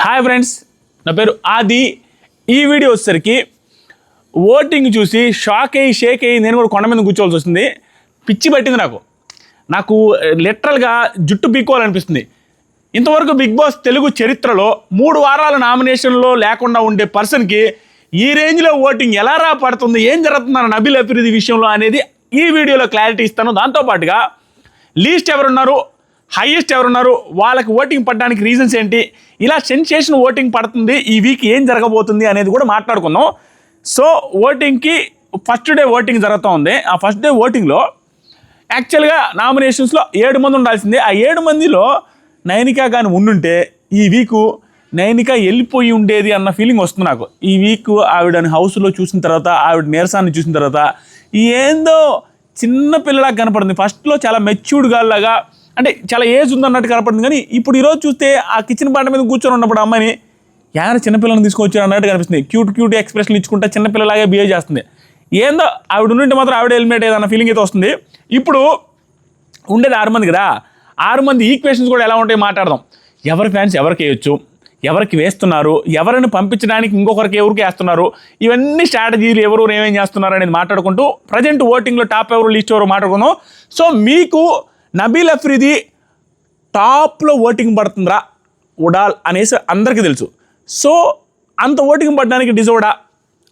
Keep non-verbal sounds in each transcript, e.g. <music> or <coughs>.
Hi friends నా పేరు ఆది. ఈ వీడియో వచ్చేసరికి ఓటింగ్ చూసి షాక్ అయ్యి షేక్ అయ్యి నేను కూడా కొండ మీద కూర్చోవాల్సి వస్తుంది. పిచ్చి పట్టింది నాకు. నాకు eh, లిటరల్గా జుట్టు పీక్కోవాలనిపిస్తుంది. ఇంతవరకు బిగ్ బాస్ తెలుగు చరిత్రలో మూడు వారాల నామినేషన్లో లేకుండా ఉండే పర్సన్కి ఈ రేంజ్లో ఓటింగ్ ఎలా రా పడుతుంది ఏం జరుగుతుందన్న నబిల్ అభివృద్ధి విషయంలో అనేది ఈ వీడియోలో క్లారిటీ ఇస్తాను. దాంతోపాటుగా లీస్ట్ ఎవరున్నారు? హైయెస్ట్ ఎవరున్నారు వాళ్ళకి ఓటింగ్ పడడానికి రీజన్స్ ఏంటి? ఇలా సెన్సేషన్ ఓటింగ్ పడుతుంది. ఈ వీక్ ఏం జరగబోతుంది అనేది కూడా మాట్లాడుకుందాం. సో ఓటింగ్కి ఫస్ట్ డే ఓటింగ్ జరుగుతూ ఉంది. ఆ ఫస్ట్ డే ఓటింగ్లో యాక్చువల్గా నామినేషన్స్లో ఏడు మంది ఉండాల్సిందే. ఆ ఏడు మందిలో నైనిక కానీ ఉండుంటే ఈ వీకు నైనిక వెళ్ళిపోయి ఉండేది అన్న ఫీలింగ్ వస్తుంది నాకు. ఈ వీక్ ఆవిడని హౌస్లో చూసిన తర్వాత ఆవిడ నీరసాన్ని చూసిన తర్వాత ఏందో చిన్న పిల్లలాగా కనపడింది ఫస్ట్లో చాలా మెచ్యూర్డ్ లాగా అంటే చాలా ఏజ్ ఉందన్నట్టు కనపడింది. కానీ ఇప్పుడు ఈరోజు చూస్తే ఆ కిచెన్ బండ మీద కూర్చొని ఉన్నప్పుడు అమ్మాయిని ఎవరైనా చిన్నపిల్లలను తీసుకొచ్చారు అన్నట్టు కనిపిస్తుంది. క్యూట్ క్యూట్ ఎక్స్ప్రెషన్ ఇచ్చుకుంటా చిన్నపిల్లలాగా బిహేవ్ చేస్తుంది. ఏందో ఆవిడ ఉండింటే మాత్రం ఆవిడ హెల్మెట్ అయ్యేదన్న ఫీలింగ్ అయితే వస్తుంది. ఇప్పుడు ఉండేది ఆరు మంది కదా ఆరు మంది ఈక్వేషన్స్ కూడా ఎలా ఉంటాయి మాట్లాడదాం. ఎవరి ఫ్యాన్స్ ఎవరికి వేయొచ్చు? ఎవరికి వేస్తున్నారు? ఎవరిని పంపించడానికి ఇంకొకరికి ఎవరికి వేస్తున్నారు? ఇవన్నీ స్ట్రాటజీలు ఎవరు ఏమేం చేస్తున్నారు అనేది మాట్లాడుకుంటూ ప్రజెంట్ ఓటింగ్లో టాప్ ఎవరు లిస్ట్ ఎవరు మాట్లాడుకుందాం. సో మీకు నబీల్ అఫ్రీది టాప్లో ఓటింగ్ పడుతుందిరా ఉడాల్ అనేసి అందరికీ తెలుసు. సో అంత ఓటింగ్ పడడానికి డిజోడా?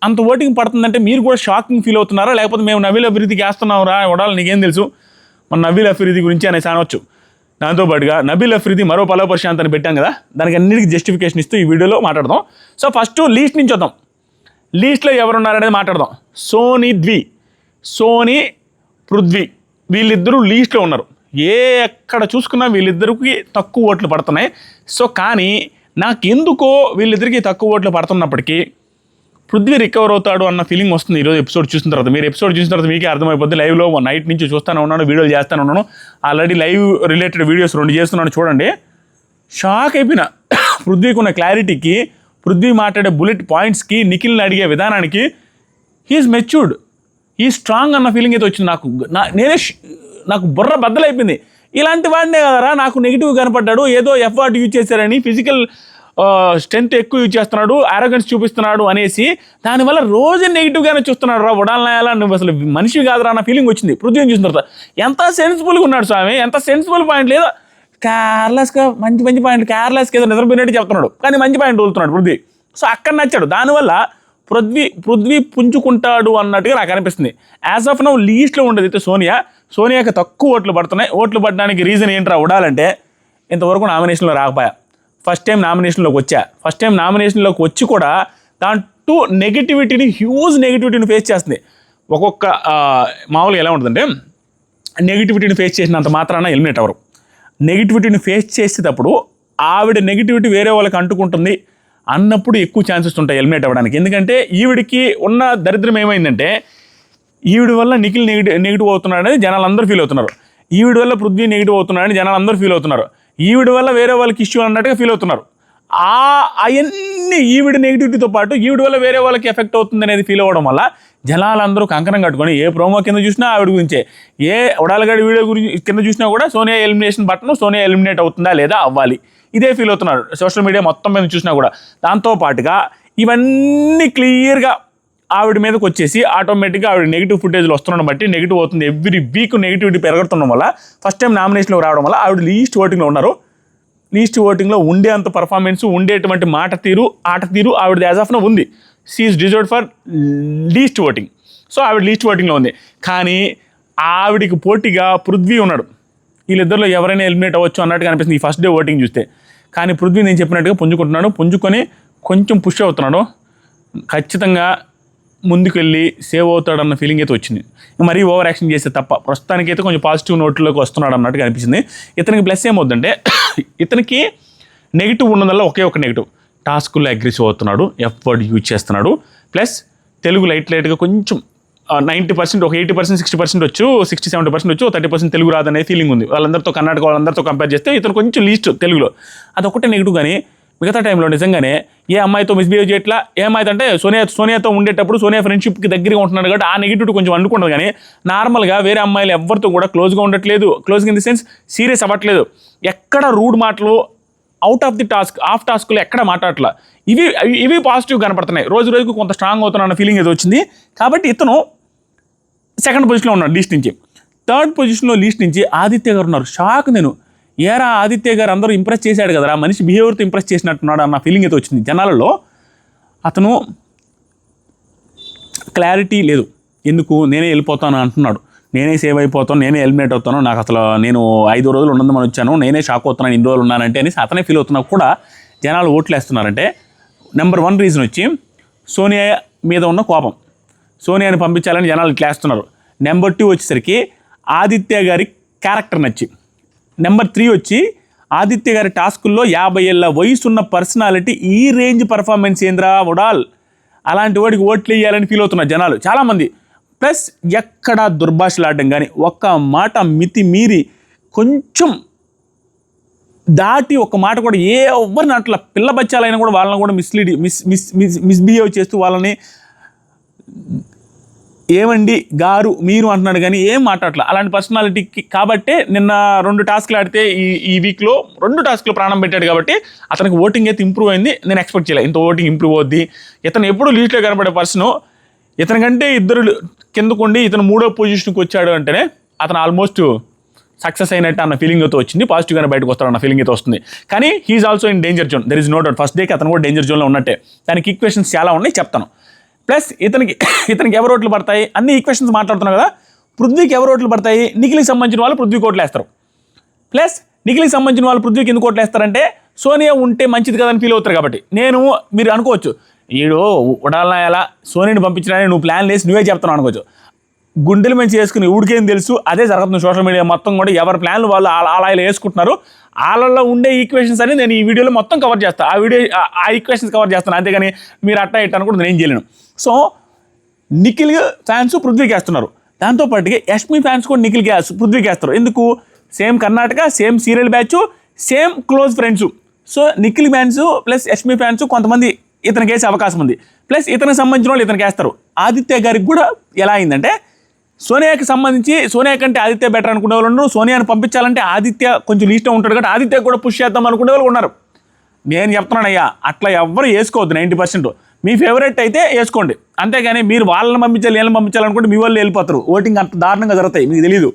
అంత ఓటింగ్ పడుతుందంటే మీరు కూడా షాకింగ్ ఫీల్ అవుతున్నారా? లేకపోతే మేము నవీల్ అభివృద్ధికి వేస్తున్నావురా ఉడాలి నీకేం తెలుసు? మన నవీల్ అభివృద్ధి గురించి అనేసి అనవచ్చు. దాంతోపాటుగా నబీల్ అఫ్రీది మరో పలవ ప్రశాంతాన్ని పెట్టాం కదా? దానికి అన్నిటికీ జస్టిఫికేషన్ ఇస్తూ ఈ వీడియోలో మాట్లాడదాం. సో ఫస్ట్ లీస్ట్ నుంచి వద్దాం. లీస్ట్లో ఎవరున్నారనేది మాట్లాడదాం. సోనీ ద్వి సోనీ పృథ్వీ. వీళ్ళిద్దరూ లీస్ట్లో ఉన్నారు. ఏ ఎక్కడ చూసుకున్నా వీళ్ళిద్దరికి తక్కువ ఓట్లు పడుతున్నాయి. సో కానీ నాకెందుకో వీళ్ళిద్దరికీ తక్కువ ఓట్లు పడుతున్నప్పటికీ పృథ్వీ రికవర్ అవుతాడు అన్న ఫీలింగ్ వస్తుంది ఈరోజు ఎపిసోడ్ చూసిన తర్వాత. మీరు ఎపిసోడ్ చూసిన తర్వాత మీకే అర్థమైపోద్ది. లైవ్లో నైట్ నుంచి చూస్తానే ఉన్నాను వీడియోలు చేస్తానే ఉన్నాను. ఆల్రెడీ లైవ్ రిలేటెడ్ వీడియోస్ రెండు చేస్తున్నాను చూడండి. షాక్ అయిపోయిన. <coughs> పృథ్వీకి ఉన్న క్లారిటీకి పృథ్వీ మాట్లాడే బుల్లెట్ పాయింట్స్కి నిఖిల్ని అడిగే విధానానికి హీఈస్ మెచ్యూర్డ్ ఈ స్ట్రాంగ్ అన్న ఫీలింగ్ అయితే వచ్చింది నాకు. నా నేనే నాకు బుర్ర బద్దలైపోయింది. ఇలాంటి వాడినే కదరా నాకు నెగిటివ్ కనపడ్డాడు ఏదో ఎఫర్ట్ యూజ్ చేశారని ఫిజికల్ స్ట్రెంత్ ఎక్కువ యూజ్ చేస్తున్నాడు ఆరోగెన్స్ చూపిస్తున్నాడు అనేసి దానివల్ల రోజు నెగిటివ్గానే చూస్తున్నాడు రా ఉడాలనాయాలా నువ్వు అసలు మనిషి కాదురా అన్న ఫీలింగ్ వచ్చింది. పృథ్వీని చూసిన తర్వాత ఎంత సెన్సిబుల్గా ఉన్నాడు స్వామి ఎంత సెన్సిబుల్ పాయింట్ లేదా కేర్లెస్గా మంచి మంచి పాయింట్ కేర్లెస్గా ఏదో నిద్రపోయినట్టు చెప్తున్నాడు. కానీ మంచి పాయింట్ వదులుతున్నాడు పృథ్వీ. సో అక్కడ నచ్చాడు. దానివల్ల పృథ్వీ పృథ్వీ పుంజుకుంటాడు అన్నట్టుగా నాకు అనిపిస్తుంది. యాజ్ ఆఫ్ నౌ లీస్ట్లో ఉండేది అయితే సోనియా. సోనియాకి తక్కువ ఓట్లు పడుతున్నాయి. ఓట్లు పడడానికి రీజన్ ఏంట్రా ఉండాలంటే ఇంతవరకు నామినేషన్లో రాకపోయా. ఫస్ట్ టైం నామినేషన్లోకి వచ్చా. ఫస్ట్ టైం నామినేషన్లోకి వచ్చి కూడా దాంట్లో నెగిటివిటీని హ్యూజ్ నెగిటివిటీని ఫేస్ చేస్తుంది. ఒక్కొక్క మామూలుగా ఎలా ఉంటుందంటే నెగిటివిటీని ఫేస్ చేసినంత మాత్రాన ఎలిమినేట్ అవ్వరు. నెగిటివిటీని ఫేస్ చేసేటప్పుడు ఆవిడ నెగిటివిటీ వేరే వాళ్ళకి అంటుకుంటుంది. అన్నప్పుడు ఎక్కువ ఛాన్సెస్ ఉంటాయి ఎలిమినేట్ అవ్వడానికి. ఎందుకంటే ఈవిడికి ఉన్న దరిద్రం ఏమైందంటే ఈవిడ వల్ల నిఖిల్ నెగిటివ్ నెగిటివ్ అవుతున్నాడని జనాలందరూ జనాలు అందరూ ఫీల్ అవుతున్నారు. ఈవిడ వల్ల పృథ్వీ నెగిటివ్ అవుతున్నాడని జనాలు అందరూ ఫీల్ అవుతున్నారు. ఈవిడ వల్ల వేరే వాళ్ళకి ఇష్యూ అన్నట్టుగా ఫీల్ అవుతున్నారు. ఆ అవన్నీ ఈవిడ నెగిటివిటీతో పాటు ఈవిడ వల్ల వేరే వాళ్ళకి ఎఫెక్ట్ అవుతుంది అనేది ఫీల్ అవ్వడం వల్ల జనాలందరూ కంకణం కట్టుకొని ఏ ప్రోమో కింద చూసినా ఆవిడ గురించే. ఏ ఉడాలగడి వీడియో గురించి కింద చూసినా కూడా సోనియా ఎలిమినేషన్ బట్టను సోనియా ఎలిమినేట్ అవుతుందా లేదా అవ్వాలి. ఇదే ఫీల్ అవుతున్నారు సోషల్ మీడియా మొత్తం మీద చూసినా కూడా. దాంతో పాటుగా ఇవన్నీ క్లియర్గా ఆవిడ మీదకి వచ్చేసి ఆటోమేటిక్గా ఆవిడ నెగిటివ్ ఫుటేజ్లు వస్తుండడం బట్టి నెగిటివ్ అవుతుంది. ఎవ్రీ వీక్ నెగిటివిటీ పెరగడం వల్ల ఫస్ట్ టైం నామినేషన్లో రావడం వల్ల ఆవిడ లీస్ట్ ఓటింగ్లో ఉన్నారు. లీస్ట్ ఓటింగ్లో ఉండే అంత పర్ఫార్మెన్స్ ఉండేటువంటి మాట తీరు ఆట తీరు ఆవిడ యాజ్ ఆఫ్న ఉంది. She's deserve for least voting so ఆవిడ లీస్ట్ ఓటింగ్లో ఉంది. కానీ ఆవిడికి పోటీగా పృథ్వీ ఉన్నాడు. వీళ్ళిద్దరిలో ఎవరైనా ఎలిమినేట్ అవ్వచ్చు అన్నట్టుగా కనిపిస్తుంది ఈ ఫస్ట్ డే ఓటింగ్ చూస్తే. కానీ పృథ్వీ నేను చెప్పినట్టుగా పుంజుకుంటున్నాడు. పుంజుకొని కొంచెం పుష్ అవుతున్నాడు. ఖచ్చితంగా ముందుకు వెళ్ళి సేవ్ అవుతాడన్న ఫీలింగ్ అయితే వచ్చింది. మరీ ఓవర్ యాక్షన్ చేస్తే తప్ప. ప్రస్తుతానికైతే కొంచెం పాజిటివ్ నోట్లోకి వస్తున్నాడు అన్నట్టుగా కనిపించింది ఇతనికి ప్లస్ ఏమవుతుందంటే <coughs> ఇతనికి నెగిటివ్ ఉన్నదల్లా ఒకే ఒక నెగిటివ్ టాస్కుల్లో అగ్రెసివ్ అవుతున్నాడు ఎఫ్ వర్డ్ యూజ్ చేస్తున్నాడు. ప్లస్ తెలుగు లైట్ లైట్గా కొంచెం నైంటీ పర్సెంట్ ఒక ఎయిటీ పర్సెంట్ సిక్స్టీ పర్సెంట్ వచ్చు సిక్స్టీ సెవెంటీ పర్సెంట్ వచ్చు థర్టీ పర్సెంట్ తెలుగు రాదనే ఫీలింగ్ ఉంది. వాళ్ళందరితో కర్ణాటక వాళ్ళందరితో కంపేర్ చేస్తే ఇతను కొంచెం లీస్ట్ తెలుగులో. అదొకటే నెగిటివ్ కానీ మిగతా టైంలో నిజంగానే ఏ అమ్మాయితో మిస్బిహేవ్ చేయట్లా ఏ అమ్మాయి అంటే సోనియా సోనియాతో ఉండేటప్పుడు సోనియా ఫ్రెండ్షిప్కి దగ్గరగా ఉంటున్నాడు కాబట్టి ఆ నెగిటివిటీ కొంచెం అనుకుంటుంది కానీ నార్మల్గా వేరే అమ్మాయిలు ఎవరితో కూడా క్లోజ్గా ఉండట్లేదు. క్లోజ్గా ఇన్ ది సెన్స్ సీరియస్ అవ్వట్లేదు. ఎక్కడ రూడ్ మాటలు out of the task of టాస్క్లో ఎక్కడ మాట్లాడట్లా? ఇవి ఇవి- ఇవి పాజిటివ్ కనపడుతున్నాయి. రోజు రోజుకు కొంత స్ట్రాంగ్ అవుతున్న ఫీలింగ్ ఏదో వచ్చింది. కాబట్టి ఇతను సెకండ్ పొజిషన్లో ఉన్నాడు లీస్ట్ నుంచి. థర్డ్ పొజిషన్లో లీస్ట్ నుంచి ఆదిత్య గారు ఉన్నారు. షాక్ నేను. ఏరా ఆదిత్య గారు అందరూ ఇంప్రెస్ చేశాడు కదరా? మనిషి బిహేవియర్తో ఇంప్రెస్ చేసినట్టున్నాడు అన్న ఫీలింగ్ అయితే వచ్చింది. జనాలలో అతను క్లారిటీ లేదు. ఎందుకు? నేనే వెళ్ళిపోతాను అంటున్నాడు. నేనే సేవ్ అయిపోతాను నేనే ఎలిమినేట్ అవుతాను నాకు అసలు నేను ఐదు రోజులు ఉండదని వచ్చాను నేనే షాక్ అవుతున్నాను ఇన్ని రోజులు ఉన్నానంటే అని అతనే ఫీల్ అవుతున్నా కూడా జనాలు ఓట్లు వేస్తున్నారంటే నెంబర్ వన్ రీజన్ వచ్చి సోనియా మీద ఉన్న కోపం. సోనియాని పంపించాలని జనాలు ఇట్లా వేస్తున్నారు నెంబర్ టూ వచ్చేసరికి ఆదిత్య గారి క్యారెక్టర్ నచ్చి. నెంబర్ త్రీ వచ్చి ఆదిత్య గారి టాస్కుల్లో యాభై ఏళ్ళ వయసు ఉన్న పర్సనాలిటీ ఈ రేంజ్ పర్ఫార్మెన్స్ ఏంద్రా ఉడాల్ అలాంటి వాడికి ఓట్లు వేయాలని ఫీల్ అవుతున్నారు జనాలు చాలామంది. ప్లస్ ఎక్కడా దుర్భాషలాడడం కానీ ఒక్క మాట మితి మీరి కొంచెం దాటి ఒక మాట కూడా ఏ ఎవరిని అట్లా పిల్ల బచ్చాలైనా కూడా వాళ్ళని కూడా mislead miss miss miss misbehave చేస్తూ వాళ్ళని ఏమండి గారు మీరు అంటున్నాడు కానీ ఏం మాట్లాడలే అలాంటి పర్సనాలిటీకి కాబట్టే నిన్న రెండు టాస్క్లు ఆడితే ఈ ఈ వీక్లో రెండు టాస్క్లు ప్రాణం పెట్టాడు కాబట్టి అతనికి ఓటింగ్ అయితే ఇంప్రూవ్ అయింది. నేను ఎక్స్పెక్ట్ చేయలేదు ఇంత ఓటింగ్ ఇంప్రూవ్ అవుద్ది. ఇతను ఎప్పుడు లీస్ట్లో కనబడే పర్సను ఇతని కంటే ఇద్దరు కిందకుండి ఇతను మూడో పొజిషన్కి వచ్చాడు అంటేనే అతను ఆల్మోస్ట్ సక్సెస్ అయినట్టు అన్న ఫీలింగ్ అయితే వచ్చింది. పాజిటివ్గానే బయటకు వస్తాడు అన్న ఫీలింగ్ అయితే వస్తుంది. కానీ he's also in danger zone there is no doubt first డేకి అతను కూడా డేంజర్ జోన్లో ఉన్నట్టే. దానికి ఈక్వేషన్స్ చాలా ఉన్నాయి చెప్తాను. ప్లస్ ఇతనికి ఇతనికి ఎవరు ఓట్లు పడతాయి? అన్ని ఈక్వేషన్స్ మాట్లాడుతున్నాం కదా? పృథ్వీకి ఎవరు ఓట్లు పడతాయి? నిఖిల్కి సంబంధించిన వాళ్ళు పృథ్వీకి ఓట్లు వేస్తారు ప్లస్ నిఖిల్కి సంబంధించిన వాళ్ళు పృథ్వీకి ఎందుకు ఓట్లు వేస్తారంటే సోనియా ఉంటే మంచిది కదని ఫీల్ అవుతారు కాబట్టి. నేను మీరు అనుకోవచ్చు ఈడు ఉడాలనా ఎలా సోనీని పంపించడానికి నువ్వు ప్లాన్ వేసి నువ్వే చెప్తున్నావు అనుకోవచ్చు. గుండెలు మంచి వేసుకుని ఊడికేం తెలుసు అదే జరుగుతుంది సోషల్ మీడియా మొత్తం కూడా. ఎవరి ప్లాన్లు వాళ్ళు అలా ఇలా వేసుకుంటున్నారు. వాళ్ళలో ఉండే ఈక్వేషన్స్ అని నేను ఈ వీడియోలో మొత్తం కవర్ చేస్తాను ఆ వీడియో ఆ- ఈక్వేషన్స్ కవర్ చేస్తాను. అంతేగాని మీరు అట్టా ఇట్టా అనుకుంటే కూడా నేను చేయలేను. సో నిఖిల్ ఫ్యాన్స్ పృథ్వీకి వేస్తున్నారు. దాంతోపాటుగా యష్మి ఫ్యాన్స్ కూడా నిఖిల్ గ్యాస్ పృథ్వీకి వేస్తారు. ఎందుకు? Same Karnataka same serial batch same close friends. So Nikhil fans plus Yashmi fans కొంతమంది ఇతనికి వేసే అవకాశం ఉంది. ప్లస్ ఇతనికి సంబంధించిన వాళ్ళు ఇతనికి వేస్తారు. ఆదిత్య గారికి కూడా ఎలా అయిందంటే సోనియాకి సంబంధించి సోనియా కంటే ఆదిత్య బెటర్ అనుకునే వాళ్ళు ఉన్నారు. సోనియాని పంపించాలంటే ఆదిత్య కొంచెం లీస్టే ఉంటాడు కాబట్టి ఆదిత్య కూడా పుష్ చేద్దాం అనుకునే వాళ్ళు ఉన్నారు. నేను చెప్తున్నానయ్యా అట్లా ఎవ్వరు వేసుకోవద్దు నైంటీ పర్సెంట్. మీ ఫేవరెట్ అయితే వేసుకోండి. అంతేగాని మీరు వాళ్ళని పంపించాలి వీళ్ళని పంపించాలనుకుంటే మీ వాళ్ళు వెళ్ళిపోతారు. ఓటింగ్ అంత దారుణంగా జరుగుతాయి మీకు తెలియదు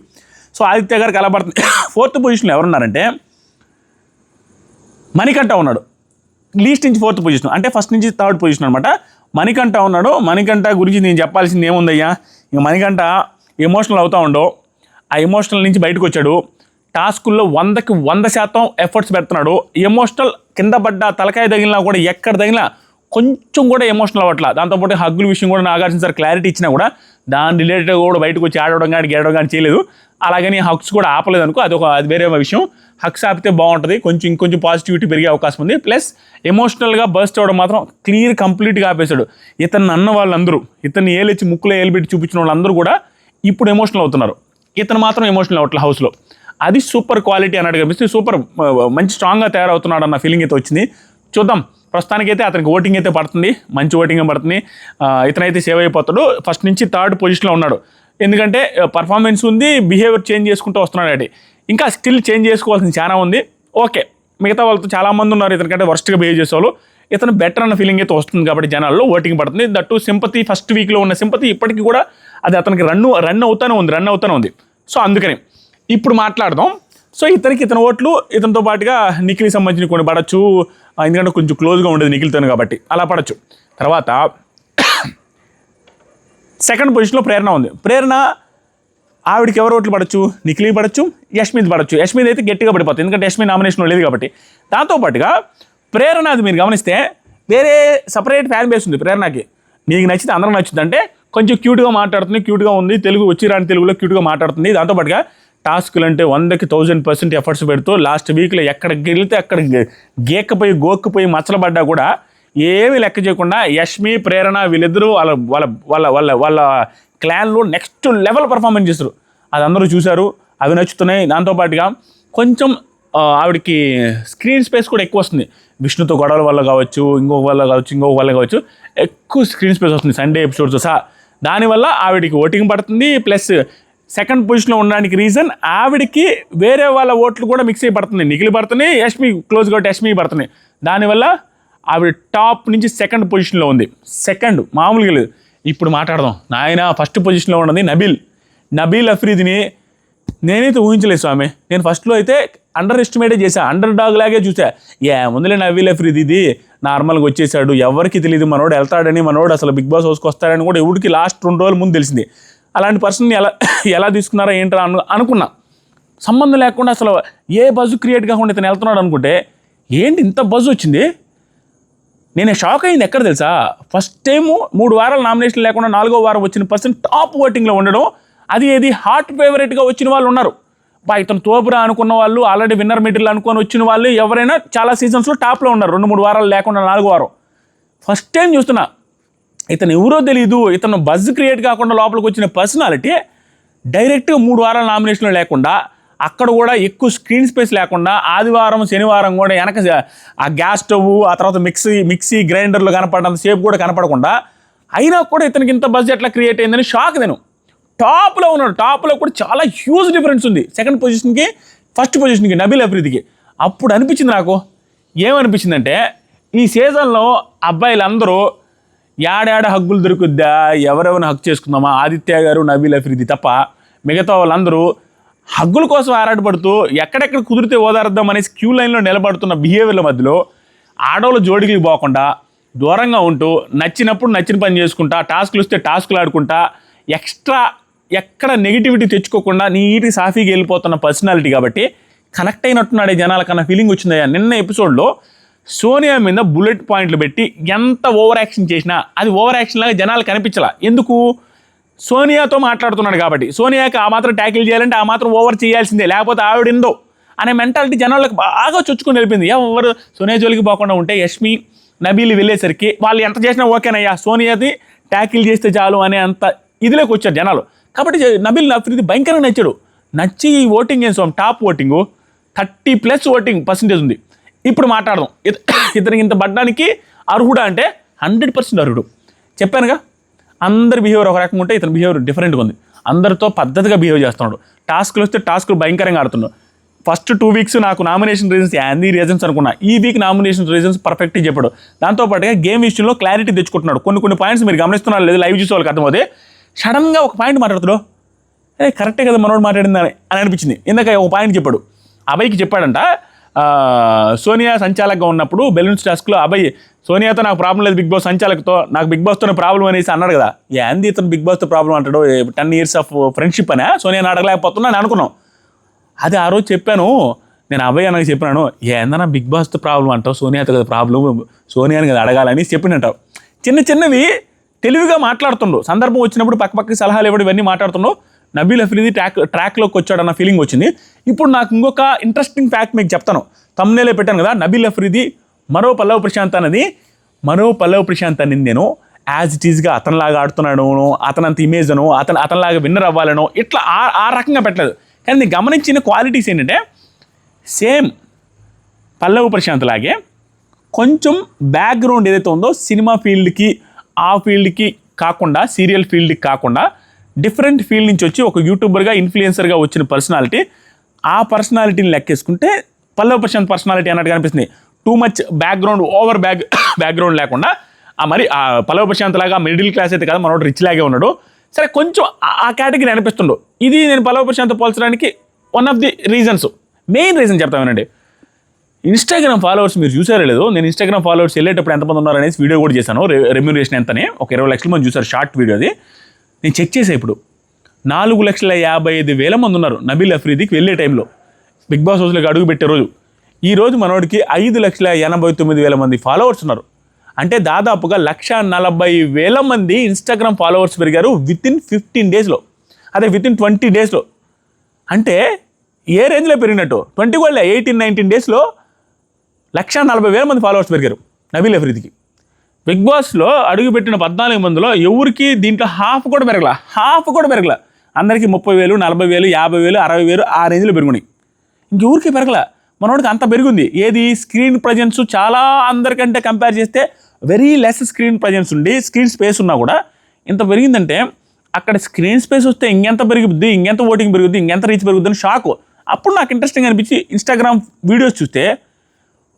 సో ఆదిత్య గారికి ఎలా పడుతుంది ఫోర్త్ పొజిషన్లో ఎవరున్నారంటే మణికంఠ ఉన్నాడు. లీస్ట్ నుంచి ఫోర్త్ పొజిషన్. అంటే ఫస్ట్ నుంచి థర్డ్ పొజిషన్ అనమాట మణికంఠ ఉన్నాడు. మణికంఠ గురించి నేను చెప్పాల్సింది ఏముందయ్యా? ఇంక మణికంఠ ఎమోషనల్ అవుతూ ఉండో. ఆ ఎమోషనల్ నుంచి బయటకు వచ్చాడు. టాస్కుల్లో వందకి వంద శాతం ఎఫర్ట్స్ పెడుతున్నాడు. ఎమోషనల్ కింద పడ్డ తలకాయ తగిలినా కూడా ఎక్కడ తగిలినా కొంచెం కూడా ఎమోషనల్ అవ్వట్లా. దాంతోపాటు హగ్గుల విషయం కూడా నాగార్జున సార్ క్లారిటీ ఇచ్చినా కూడా దాని రిలేటెడ్ కూడా బయటకు వచ్చి ఆడడం కానీ గేడడం కానీ చేయలేదు. అలాగని హక్స్ కూడా ఆపలేదు అనుకో అది ఒక అది వేరే విషయం. హక్స్ ఆపితే బాగుంటుంది. కొంచెం ఇంకొంచెం పాజిటివిటీ పెరిగే అవకాశం ఉంది. ప్లస్ ఎమోషనల్గా బస్ట్ అవ్వడం మాత్రం క్లియర్ కంప్లీట్గా ఆపేశాడు. ఇతన్ని అన్న వాళ్ళందరూ ఇతన్ని ఏలెచ్చి ముక్కులో ఏలుబెట్టి చూపించిన వాళ్ళందరూ కూడా ఇప్పుడు ఎమోషనల్ అవుతున్నారు. ఇతను మాత్రం ఎమోషనల్ అవ్వట్లే హౌస్లో అది సూపర్ క్వాలిటీ అన్నట్టు కనిపిస్తుంది సూపర్ మంచి స్ట్రాంగ్గా తయారవుతున్నాడు అన్న ఫీలింగ్ అయితే వచ్చింది. చూద్దాం. ప్రస్తుతానికైతే అతనికి ఓటింగ్ అయితే పడుతుంది. మంచి ఓటింగ్ పడుతుంది. ఇతనైతే సేవ్ అయిపోతాడు. ఫస్ట్ నుంచి థర్డ్ పొజిషన్లో ఉన్నాడు. ఎందుకంటే పర్ఫార్మెన్స్ ఉంది బిహేవియర్ చేంజ్ చేసుకుంటూ వస్తున్నాడు అది ఇంకా స్టిల్ చేంజ్ చేసుకోవాల్సింది చాలా ఉంది. ఓకే మిగతా వాళ్ళతో చాలామంది ఉన్నారు ఉన్నారు. ఇతనికంటే వర్స్ట్గా బిహేవ్ చేసేవాళ్ళు. ఇతను బెటర్ అన్న ఫీలింగ్ అయితే వస్తుంది కాబట్టి జనాల్లో ఓటింగ్ పడుతుంది. దట్టు సింపతి ఫస్ట్ వీక్లో ఉన్న సింపతి ఇప్పటికీ కూడా అది అతనికి రన్ రన్ అవుతానే ఉంది రన్ అవుతానే ఉంది. సో అందుకని ఇప్పుడు మాట్లాడదాం. సో ఇతనికి ఇతని ఓట్లు ఇతనితో పాటుగా నిఖిల్కి సంబంధించిన కొన్ని పడచ్చు. ఎందుకంటే కొంచెం క్లోజ్గా ఉండేది నిఖిల్తో కాబట్టి అలా పడచ్చు. తర్వాత సెకండ్ పొజిషన్లో ప్రేరణ ఉంది. ప్రేరణ ఆవిడకి ఎవరు ఓట్లు పడచ్చు? నిఖిల్ పడచ్చు యష్మిత్ పడచ్చు. యష్మిత్ అయితే గట్టిగా పడిపోతుంది. ఎందుకంటే యష్మి నామినేషన్ లేదు కాబట్టి. దాంతోపాటుగా ప్రేరణ అది మీరు గమనిస్తే వేరే సపరేట్ ఫ్యాన్ బేస్ ఉంది ప్రేరణకి. నీకు నచ్చితే అందరం నచ్చుతుంది అంటే కొంచెం క్యూట్గా మాట్లాడుతుంది క్యూట్గా ఉంది. తెలుగు వచ్చి రాని తెలుగులో క్యూట్గా మాట్లాడుతుంది. దాంతోపాటుగా టాస్కులు అంటే వందకి థౌజండ్ పర్సెంట్ ఎఫర్ట్స్ పెడుతూ లాస్ట్ వీక్లో ఎక్కడికి వెళ్తే అక్కడ గేక్కపోయి గోక్కుపోయి మచ్చలబడ్డా కూడా ఏమీ లెక్క చేయకుండా యష్మి ప్రేరణ వీళ్ళిద్దరూ వాళ్ళ వాళ్ళ వాళ్ళ వాళ్ళ వాళ్ళ క్లాన్లో నెక్స్ట్ లెవెల్ పర్ఫార్మెన్స్ చేస్తారు అది అందరూ చూశారు అవి నచ్చుతున్నాయి. దాంతోపాటుగా కొంచెం ఆవిడకి స్క్రీన్ స్పేస్ కూడా ఎక్కువ వస్తుంది. విష్ణుతో గొడవల వల్ల కావచ్చు ఇంకొక వల్ల కావచ్చు ఇంకొక వల్ల కావచ్చు ఎక్కువ స్క్రీన్ స్పేస్ వస్తుంది సండే ఎపిసోడ్స్ సహా. దానివల్ల ఆవిడకి ఓటింగ్ పడుతుంది ప్లస్ సెకండ్ పొజిషన్లో ఉండడానికి రీజన్ ఆవిడకి వేరే వాళ్ళ ఓట్లు కూడా మిక్స్ అయ్యి పడుతుంది నిఖిల్ పడుతున్నాయి యష్మి క్లోజ్ కాబట్టి యష్మి పడుతున్నాయి. దానివల్ల ఆవిడ టాప్ నుంచి సెకండ్ పొజిషన్లో ఉంది. సెకండ్ మామూలుగా లేదు. ఇప్పుడు మాట్లాడదాం. నాయన ఫస్ట్ పొజిషన్లో ఉన్నది నబీల్. నబీల్ అఫ్రీదిని నేనైతే ఊహించలేదు స్వామి. నేను ఫస్ట్లో అయితే అండర్ ఎస్టిమేటే చేశా. అండర్ డాగ్ లాగే చూసా ఏ ముందులే నవీల్ అఫ్రీది ఇది? నార్మల్గా వచ్చేసాడు. ఎవరికి తెలియదు మనోడు వెళ్తాడని మనోడు అసలు బిగ్ బాస్ హౌస్కి వస్తాడని కూడా ఎవరికి లాస్ట్ రెండు రోజుల ముందు తెలిసింది. అలాంటి పర్సన్ని ఎలా ఎలా తీసుకున్నారా ఏంట్రా అను అనుకున్నా. సంబంధం లేకుండా అసలు ఏ బజ్ క్రియేట్ కాకుండా ఇతను వెళ్తున్నాడు అనుకుంటే ఏంటి ఇంత బజ్ వచ్చింది? నేను షాక్ అయింది ఎక్కడ తెలుసా? ఫస్ట్ టైము మూడు వారాలు నామినేషన్ లేకుండా నాలుగో వారం వచ్చిన పర్సన్ టాప్ ఓటింగ్లో ఉండడం అది ఏది హాట్ ఫేవరెట్గా వచ్చిన వాళ్ళు ఉన్నారు. బా ఇతను తోపురా అనుకున్న వాళ్ళు ఆల్రెడీ విన్నర్ మెటీరియల్ అనుకొని వచ్చిన వాళ్ళు ఎవరైనా చాలా సీజన్స్లో టాప్లో ఉన్నారు. రెండు మూడు వారాలు లేకుండా నాలుగు వారం. ఫస్ట్ టైం చూస్తున్నా. ఇతను ఎవరో తెలియదు ఇతను బజ్ క్రియేట్ కాకుండా లోపలికి వచ్చిన పర్సనాలిటీ డైరెక్ట్గా మూడు వారాల నామినేషన్లు లేకుండా అక్కడ కూడా ఎక్కువ స్క్రీన్ స్పేస్ లేకుండా ఆదివారం శనివారం కూడా వెనక ఆ గ్యాస్ స్టవ్ ఆ తర్వాత మిక్సీ మిక్సీ గ్రైండర్లు కనపడంత సేపు కూడా కనపడకుండా అయినా కూడా ఇతనికి ఇంత బజ్ ఎట్లా క్రియేట్ అయిందని షాక్ నేను. టాప్లో ఉన్నాడు టాప్లో కూడా చాలా హ్యూజ్ డిఫరెన్స్ ఉంది. సెకండ్ పొజిషన్కి ఫస్ట్ పొజిషన్కి నబీల్ అఫ్రీదికి. అప్పుడు అనిపించింది నాకు ఏమనిపించిందంటే ఈ సీజన్లో అబ్బాయిలందరూ ఏడాడ హగ్గులు దొరుకుద్దా? ఎవరెవరిని హక్కు చేసుకుందామా? ఆదిత్య గారు నబీల్ అఫ్రీది తప్ప మిగతా వాళ్ళందరూ హగ్గుల కోసం ఆరాటపడుతూ ఎక్కడెక్కడ కుదిరితే ఓదార్దాం అనేసి క్యూ లైన్లో నిలబడుతున్న బిహేవియర్ల మధ్యలో ఆడవాళ్ళు జోడికి పోకుండా దూరంగా ఉంటూ నచ్చినప్పుడు నచ్చిన పని చేసుకుంటా టాస్క్లు వస్తే టాస్కులు ఆడుకుంటా ఎక్స్ట్రా ఎక్కడ నెగిటివిటీ తెచ్చుకోకుండా నీటి సాఫీగా వెళ్ళిపోతున్న పర్సనాలిటీ కాబట్టి కనెక్ట్ అయినట్టున్నాడే జనాలకన్నా ఫీలింగ్ వచ్చిందయ్యా. నిన్న ఎపిసోడ్లో సోనియా మీద బుల్లెట్ పాయింట్లు పెట్టి ఎంత ఓవర్ యాక్షన్ చేసినా అది ఓవర్ యాక్షన్ లాగా జనాలు కనిపించాల. ఎందుకు? సోనియాతో మాట్లాడుతున్నాడు కాబట్టి. సోనియాకి ఆ మాత్రం ట్యాకిల్ చేయాలంటే ఆ మాత్రం ఓవర్ చేయాల్సిందే. లేకపోతే ఆవిడిందో అనే మెంటాలిటీ జనాలకు బాగా చొచ్చుకొని వెళ్ళిపోయింది. ఎవరు సోనియా జోలికి పోకుండా ఉంటే యష్మి నబీలు వెళ్ళేసరికి వాళ్ళు ఎంత చేసినా ఓకేనయ్యా సోనియాది ట్యాకిల్ చేస్తే చాలు అనే అంత ఇదిలోకి వచ్చారు జనాలు. కాబట్టి నబీల్ నఫ్రీది భయంకరంగా నచ్చాడు. నచ్చి ఈ ఓటింగ్ ఏం స్వామి? Top voting. Thirty plus voting percentage ఉంది. ఇప్పుడు మాట్లాడదాం. ఇతనికి ఇంత పడ్డానికి అర్హుడా అంటే హండ్రెడ్ పర్సెంట్ అర్హుడు. చెప్పానుగా? అందరి బిహేవియర్ ఒక రకంగా ఉంటే ఇతని బిహేవియర్ డిఫరెంట్గా ఉంది. అందరితో పద్ధతిగా బిహేవ్ చేస్తున్నాడు. టాస్క్లు వస్తే టాస్క్లు భయంకరంగా ఆడుతున్నాడు. ఫస్ట్ టూ వీక్స్ నాకు నామినేషన్ రీజన్స్ అన్ని రీజన్స్ అనుకున్నా. ఈ వీక్ నామినేషన్ రీజన్స్ పర్ఫెక్ట్గా చెప్పాడు. దాంతోపాటుగా గేమ్ విషయంలో క్లారిటీ తెచ్చుకుంటున్నాడు. కొన్ని కొన్ని పాయింట్స్ మీరు గమనిస్తున్నారు లేదు లైవ్ చూసే వాళ్ళకి అర్థమవుతే సడన్గా ఒక పాయింట్ మాట్లాడుతున్నాడు. ఏ కరెక్టే కదా మనోడు మాట్లాడింది అని అనిపించింది. ఇందాక ఒక పాయింట్ చెప్పాడు. అబ్బాయికి చెప్పాడంట సోనియా సంచాలకంగా ఉన్నప్పుడు బెలూన్స్ టాస్క్లో అబ్బాయి సోనియాతో నాకు ప్రాబ్లం లేదు బిగ్ బాస్ సంచాలకతో నాకు బిగ్ బాస్తోనే ప్రాబ్లం అనేసి అన్నాడు కదా. ఏంది ఇతను బిగ్ బాస్తో ప్రాబ్లం అంటాడు. టెన్ ఇయర్స్ ఆఫ్ ఫ్రెండ్షిప్ అనే సోనియాని అడగలేకపోతున్నా అని అనుకున్నాం. అది ఆ రోజు చెప్పాను. నేను అబ్బాయి అన్నకు చెప్పినాను ఏందన్నా బిగ్ బాస్తో ప్రాబ్లం అంటావు సోనియాతో కదా ప్రాబ్లం సోనియాని కదా అడగాలని చెప్పినంటావు చిన్న చిన్నవి తెలివిగా మాట్లాడుతుండు. సందర్భం వచ్చినప్పుడు పక్కపక్క సలహాలు ఇవ్వడం ఇవన్నీ మాట్లాడుతుండో. నబీల్ అఫ్రీది ట్రాక్ ట్రాక్లోకి వచ్చాడన్న ఫీలింగ్ వచ్చింది. ఇప్పుడు నాకు ఇంకొక ఇంట్రెస్టింగ్ ఫ్యాక్ట్ మీకు చెప్తాను. తమ్నేలే పెట్టాను కదా నబీల్ అఫ్రీది మరో పల్లవ ప్రశాంత్ అనేది మరో పల్లవ ప్రశాంత్ అని నేను. యాజ్ ఇట్ ఈజ్గా అతనిలాగా ఆడుతున్నాను అతనంత ఇమేజ్ అను అతను అతనిలాగా విన్నర్ అవ్వాలనో ఇట్లా ఆ ఆ రకంగా పెట్టలేదు. కానీ నేను గమనించిన క్వాలిటీస్ ఏంటంటే సేమ్ పల్లవ ప్రశాంత్ లాగే కొంచెం బ్యాక్గ్రౌండ్ ఏదైతే ఉందో సినిమా ఫీల్డ్కి ఆ ఫీల్డ్కి కాకుండా సీరియల్ ఫీల్డ్కి కాకుండా డిఫరెంట్ ఫీల్డ్ నుంచి వచ్చి ఒక యూట్యూబర్గా ఇన్ఫ్లుయెన్సర్గా వచ్చిన పర్సనాలిటీ ఆ పర్సనాలిటీని లెక్కేసుకుంటే పల్లవ ప్రశాంత్ పర్సనాలిటీ అన్నట్టు కనిపిస్తుంది. Too much background over back background లేకుండా ఆ మరి ఆ పల్లవ ప్రశాంత్ లాగా మిడిల్ క్లాస్ అయితే కదా మనోడు రిచ్ లాగే ఉన్నాడు. సరే కొంచెం ఆ- కేటగిరీ అనిపిస్తుండు. ఇది నేను పల్లవ ప్రశాంత్ పోల్చడానికి one of the reasons main reason చెప్తామేనండి Instagram followers మీరు చూసారో లేదో నేను ఇన్స్టాగ్రామ్ ఫాలోవర్స్ వెళ్ళేటప్పుడు ఎంతమంది ఉన్నారనేసి వీడియో కూడా చేశాను. రెమ్యూరేషన్ ఎంతనే? ఒక ఇరవై లక్షల మంది చూసారు షార్ట్ వీడియో అది. నేను చెక్ చేసే ఇప్పుడు. నాలుగు లక్షల యాభై ఐదు వేల మంది ఉన్నారు నబీల్ అఫ్రీదికి వెళ్ళే టైంలో. బిగ్ బాస్ హౌస్లోకి అడుగు పెట్టే రోజు. ఈ రోజు మనోడికి ఐదు లక్షల ఎనభై తొమ్మిది వేల మంది ఫాలోవర్స్ ఉన్నారు. అంటే దాదాపుగా లక్ష నలభై వేల మంది ఇన్స్టాగ్రామ్ ఫాలోవర్స్ పెరిగారు విత్ ఇన్ ఫిఫ్టీన్ డేస్లో అదే విత్ ఇన్ ట్వంటీ డేస్లో అంటే ఏ రేంజ్లో పెరిగినట్టు? ట్వంటీ కూడా ఎయిటీన్ నైన్టీన్ డేస్లో లక్ష నలభై వేల మంది ఫాలోవర్స్ పెరిగారు నబీల్ అఫ్రీదికి. బిగ్ బాస్లో అడుగుపెట్టిన పద్నాలుగు మందిలో ఎవరికి దీంట్లో హాఫ్ కూడా పెరగల హాఫ్ కూడా పెరగల. అందరికీ ముప్పై వేలు నలభై వేలు యాభై వేలు అరవై వేలు ఆ రేంజ్లో పెరుగున్నాయి ఇంకెవరికి పెరగల. మనోడికి అంత పెరిగింది. ఏది? స్క్రీన్ ప్రజెన్స్ చాలా అందరికంటే కంపేర్ చేస్తే వెరీ లెస్ స్క్రీన్ ప్రజెన్స్ ఉండి స్క్రీన్ స్పేస్ ఉన్నా కూడా ఇంత పెరిగిందంటే అక్కడ స్క్రీన్ స్పేస్ వస్తే ఇంకెంత పెరుగుద్ది? ఇంకెంత ఓటింగ్ పెరుగుద్ది? ఇంకెంత రీచ్ పెరుగుద్ది? అని షాక్ అప్పుడు నాకు ఇంట్రెస్టింగ్ అనిపించి ఇన్స్టాగ్రామ్ వీడియోస్ చూస్తే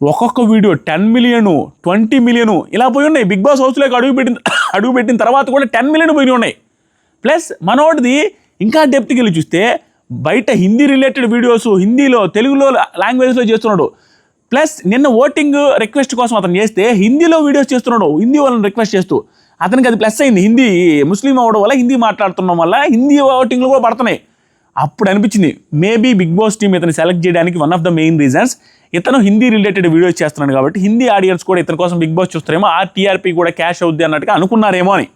ఒక్కొక్క video ten million twenty million ఇలా పోయి ఉన్నాయి. బిగ్ బాస్ హౌస్లోకి అడుగు పెట్టిన <coughs> అడుగు పెట్టిన తర్వాత కూడా టెన్ మిలియన్ పోయి ఉన్నాయి. ప్లస్ మనోడిది ఇంకా డెప్త్కి వెళ్ళి చూస్తే బయట హిందీ రిలేటెడ్ వీడియోస్ హిందీలో తెలుగులో లాంగ్వేజ్లో చేస్తున్నాడు. ప్లస్ నిన్న ఓటింగ్ రిక్వెస్ట్ కోసం అతను చేస్తే హిందీలో వీడియోస్ చేస్తున్నాడు. హిందీ వాళ్ళని రిక్వెస్ట్ చేస్తూ. అతనికి అది ప్లస్ అయింది. హిందీ ముస్లిం అవ్వడం వల్ల హిందీ మాట్లాడుతున్నాం వల్ల హిందీ ఓటింగ్లు కూడా పడుతున్నాయి. అప్పుడు అనిపించింది మేబీ బిగ్ బాస్ టీమ్ ఇతను సెలెక్ట్ చేయడానికి one of the main reasons ఇతను హిందీ రిలేటెడ్ వీడియోస్ చేస్తున్నాడు కాబట్టి హిందీ ఆడియన్స్ కూడా ఇతని కోసం బిగ్ బాస్ చూస్తారేమో ఆ టీఆర్పీ కూడా క్యాష్ అవుద్ది అన్నట్టుగా అనుకున్నారేమో అని.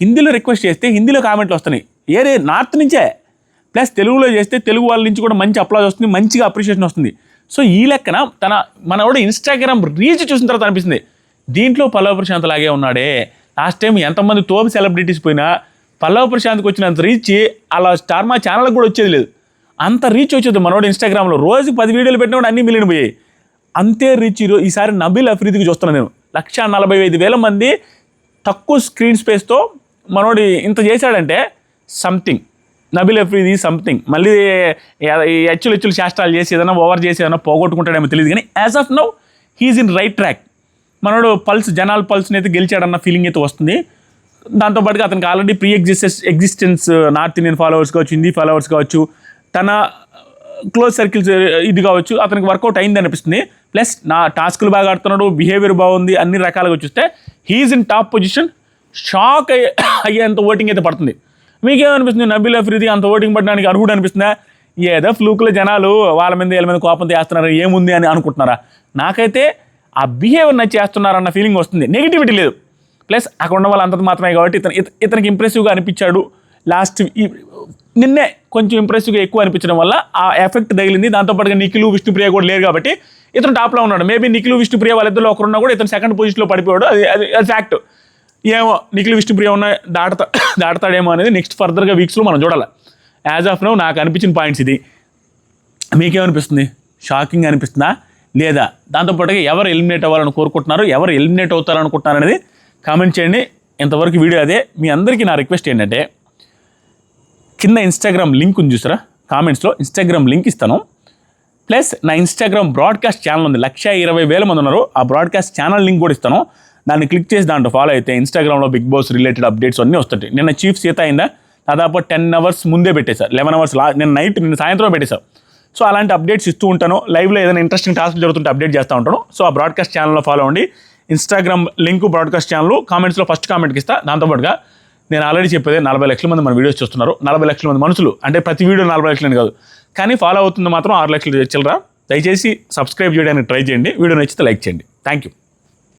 హిందీలో రిక్వెస్ట్ చేస్తే హిందీలో కామెంట్లు వస్తున్నాయి. ఏరే నార్త్ నుంచే. ప్లస్ తెలుగులో చేస్తే తెలుగు వాళ్ళ నుంచి కూడా మంచి అప్లాజ్ వస్తుంది మంచిగా అప్రిషియేషన్ వస్తుంది. సో ఈ లెక్కన తన మనోడు ఇన్స్టాగ్రామ్ రీచ్ చూసిన తర్వాత అనిపిస్తుంది దీంట్లో పల్లవ ప్రశాంత్ లాగే ఉన్నాడే. లాస్ట్ టైం ఎంతమంది తోపు సెలబ్రిటీస్ పోయినా పల్లవ ప్రశాంత్కి వచ్చినంత రీచ్ అలా స్టార్ మా ఛానల్కి కూడా వచ్చేది లేదు. అంత రీచ్ వచ్చేది మనోడు ఇన్స్టాగ్రామ్లో. రోజు పది వీడియోలు పెట్టినప్పుడు అన్ని మిలియన్ పోయాయి. అంతే రీచ్ ఈసారి నబీల్ అఫ్రీదికి చూస్తున్నాను నేను. లక్ష నలభై ఐదు వేల మంది తక్కువ స్క్రీన్ స్పేస్తో మనోడి ఇంత చేశాడంటే సంథింగ్ నబిల్ అఫ్రీది సంథింగ్ మళ్ళీ ఈ హెచ్చులు హెచ్చులు శాస్త్రాలు చేసి ఏదైనా ఓవర్ చేసి ఏదైనా పోగొట్టుకుంటాడేమో తెలియదు కానీ as of now he's in right track మనోడు పల్స్ జనాల పల్స్ని అయితే గెలిచాడన్న ఫీలింగ్ అయితే వస్తుంది. దాంతోపాటుగా అతనికి already pre existence existence north Indian followers కావచ్చు హిందీ ఫాలోవర్స్ కావచ్చు తన uh, క్లోజ్ సర్కిల్స్ uh, ఇది కావచ్చు అతనికి వర్కౌట్ అయింది అనిపిస్తుంది. ప్లస్ నా టాస్క్లు బాగా ఆడుతున్నాడు బిహేవియర్ బాగుంది అన్ని రకాలుగా చూస్తే he's in top position shock అయ్యే <coughs> అయ్యేంత ఓటింగ్ అయితే పడుతుంది. మీకేమనిపిస్తుంది? నబీల్ అఫ్రీది అంత ఓటింగ్ పడడానికి అర్హుడు అనిపిస్తుందా? ఏదో ఫ్లూకుల జనాలు వాళ్ళ మీద వీళ్ళ మీద కోపం చేస్తున్నారు ఏముంది అని అనుకుంటున్నారా? నాకైతే ఆ బిహేవియర్ నచ్చి చేస్తున్నారన్న ఫీలింగ్ వస్తుంది. నెగిటివిటీ లేదు. ప్లస్ అక్కడ ఉన్న వాళ్ళంతా మాత్రమే కాబట్టి ఇతను ఇతనికి ఇంప్రెసివ్గా అనిపించాడు. లాస్ట్ నిన్నే కొంచెం ఇంప్రెసివ్గా ఎక్కువ అనిపించడం వల్ల ఆ ఎఫెక్ట్ తగిలింది. దాంతోపాటుగా నిఖిలు విష్ణుప్రియ కూడా లేరు కాబట్టి ఇతను టాప్లో ఉన్నాడు. మేబీ నిఖిలు విష్ణుప్రియ వాళ్ళిద్దరిలో ఒకరున్నా కూడా ఇతను సెకండ్ పొజిషన్లో పడిపోయాడు. అది అది అది ఫ్యాక్ట్ ఏమో నిఖిల్ విష్ణుప్రియ ఉన్న దాటతా దాటతాడేమో అనేది నెక్స్ట్ ఫర్దర్గా వీక్స్లో మనం చూడాలి. యాజ్ ఆఫ్ నౌ నాకు అనిపించిన పాయింట్స్ ఇది. మీకేమనిపిస్తుంది? షాకింగ్ అనిపిస్తుందా? లేదా? దాంతోపాటుగా ఎవరు ఎలిమినేట్ అవ్వాలని కోరుకుంటున్నారు? ఎవరు ఎలిమినేట్ అవుతారనుకుంటున్నారు అనేది కామెంట్ చేయండి. ఇంతవరకు వీడియో అదే. మీ అందరికీ నా రిక్వెస్ట్ ఏంటంటే కింద ఇన్స్టాగ్రామ్ లింక్ ఉంది చూసారా? కామెంట్స్లో ఇన్స్టాగ్రామ్ లింక్ ఇస్తాను. ప్లస్ నా ఇన్స్టాగ్రామ్ బ్రాడ్కాస్ట్ ఛానల్ ఉంది. లక్ష ఇరవై వేల మంది ఉన్నారు. ఆ బ్రాడ్కాస్ట్ ఛానల్ లింక్ కూడా ఇస్తాను. దాన్ని క్లిక్ చేసి దాంట్లో ఫాలో అయితే ఇన్స్టాగ్రామ్లో బిగ్ బాస్ రిలేటెడ్ అప్డేట్స్ అన్నీ వస్తాయి నిన్న చీఫ్ సీత అయిందా? దాదాపు టెన్ అవర్స్ ముందే పెట్టేశారు లెవెన్ అవర్స్ లా నేను నైట్ నిన్న సాయంత్రం పెట్టేశారు సో అలాంటి అప్డేట్స్ ఇస్తూ ఉంటాను. లైవ్లో ఏదైనా ఇంట్రెస్టింగ్ టాస్క్ జరుగుతుంటే అప్డేట్ చేస్తూ ఉంటాను. సో ఆ బ్రాడ్కాస్ట్ ఛానల్లో ఫాలో అవ్వండి. ఇన్స్టాగ్రామ్ లింక్ బ్రాడ్కాస్ట్ ఛానల్ కామెంట్స్లో ఫస్ట్ కామెంట్కి ఇస్తా. దాంతోపాటుగా నేను ఆల్రెడీ చెప్పేది నలభై లక్షల మంది మన వీడియోస్ చూస్తున్నారు. నలభై లక్షల మంది మనుషులు. అంటే ప్రతి వీడియో నలభై లక్షలని కాదు. కానీ ఫాలో అవుతుంది మాత్రం ఆరు లక్షలు చిల్లరా. దయచేసి సబ్స్క్రైబ్ చేయడానికి ట్రై చేయండి. వీడియో నచ్చితే లైక్ చేయండి. Thank you